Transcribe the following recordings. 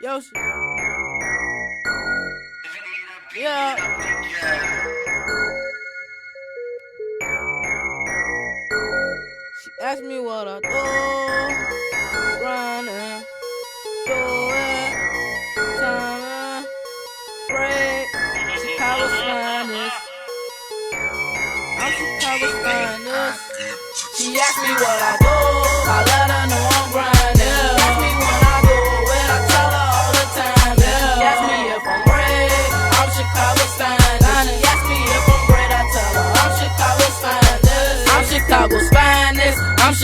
Yo, yeah. She asked me what I do, grinding, do it, time, break. Chicago's finest. I'm Chicago's finest. She asked me what I do, I let her know I'm grinding.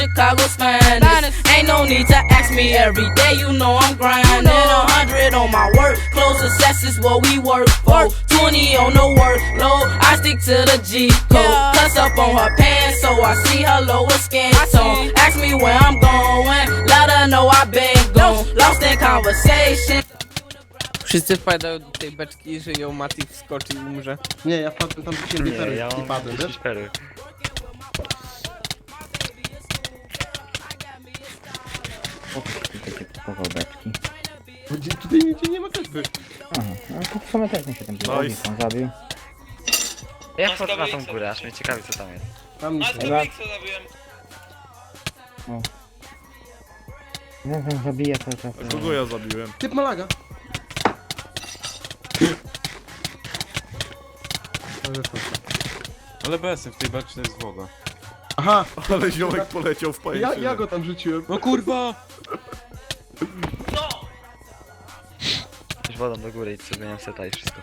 Chicago's finest. Ain't no need to ask me every day. You know I'm grinding. A hundred on my work. Close success is what we work for. Twenty on the workload. I stick to the G code. Plus up on her pants, so I see her lower skin tone. Ask me where I'm going. Let her know I been gone. Lost in conversation. Wszyscy wpadają do tej beczki i żyją, Mati wskoczy i umrze. Nie, ja wpadłem tam gdzie Nie, nie, ja i mam padłem, wiesz? 34. Nigdzie nie ma kaźby. Aha, no to w sumie też mi się ten Nice. nice. on zabił. Ja wchodzę na tą górę, aż mnie ciekawi co tam jest. Tam nic nie to ma. Wiksa zabiłem. Ja tam zabiję cały czas. A kogo ja zabiłem? Typ Malaga. Ale BS w tej beczce jest woda. Aha, Ale ziomek poleciał w ja, pajęczynę. ja go tam rzuciłem. No kurwa! Już wodą do góry i sobie seta i wszystko.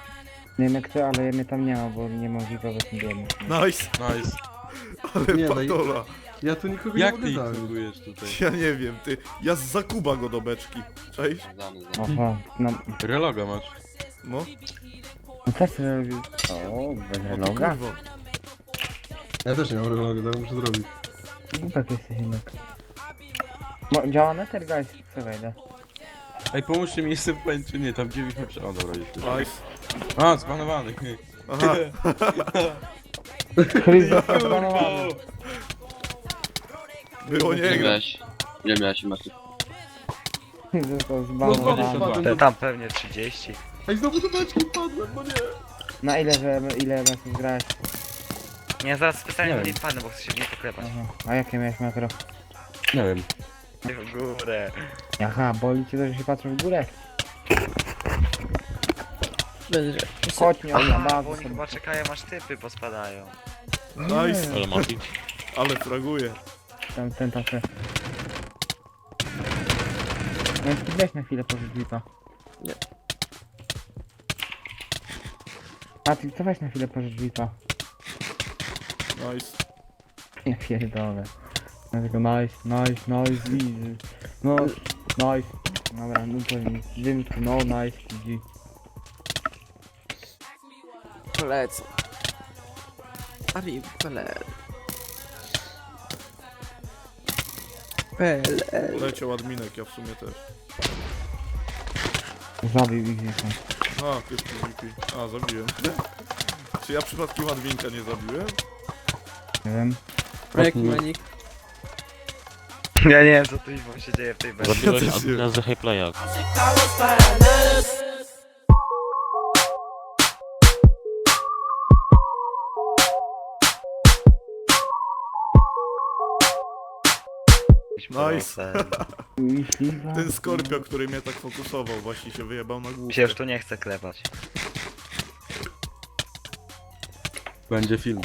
Nie wiem jak ty, ale ja mnie tam nie ma, bo nie mam widowych nie biegnie. Nice, Nice. ale Nie, no i- patola. Ja tu nikogo Jak nie ty ich mogę próbujesz tutaj? Ja nie wiem, ty. Ja z Zakuba go do beczki. Cześć? Oho, no, Reloga masz. No. no też robił. O, O ty reloga? kurwa. Ja też nie mam relogu, to muszę zrobić. No tak jesteś jednak. Mo, działa netter, guys? Co wejdę? Ej, pomóżcie mi, jestem w pęczy. Nie, tam gdzie byśmy przy... O, dobra, już. Nice. A, zbanowany. Aha, Chris został zbanowany. było Ile niego. miałeś? Ile miałeś masz? Został No, zbanowany. Te do... tam pewnie 30. Ej, znowu do beczki padłem, no nie. Na ile, że, ile meczów grałeś? Nie, zaraz specjalnie Nie nie wiem. wpadnę, bo chcę się w nie poklepać. Aha. A jakie miałeś makro? Nie wiem. W górę. Aha, boli cię to, że się patrzę w górę? Będzie. Chodź nie Aha, bo oglądamy oni chyba czekają aż typy pospadają. Nice. Ale Mati. Ale fraguje. Tam ten tacy. No i weź na chwilę powiedz lipa. Nie. A ty co weź na chwilę pożycz lipa? Nice. Ja pierdolę. Ja tylko nice, nice, nice, easy. No, nice. Dobra, no to nic. Dymki, no nice, GG. Polecam. Ari, PLL. PLL. Leciał adminek, ja w sumie też. Zabił ich gdzieś tam. A, ty PvP. A, zabiłem. Czy ja przypadkiem adminka nie zabiłem? Nie wiem. Projekt Manik. Ja nie wiem co tu Iwo się dzieje w tej beczce. Zabiłeś Highplaya. Chicago's finest. Nice. Ten Skorpio, który mnie tak fokusował, właśnie się wyjebał na Mi główkę. się już tu nie chce klepać. Będzie film.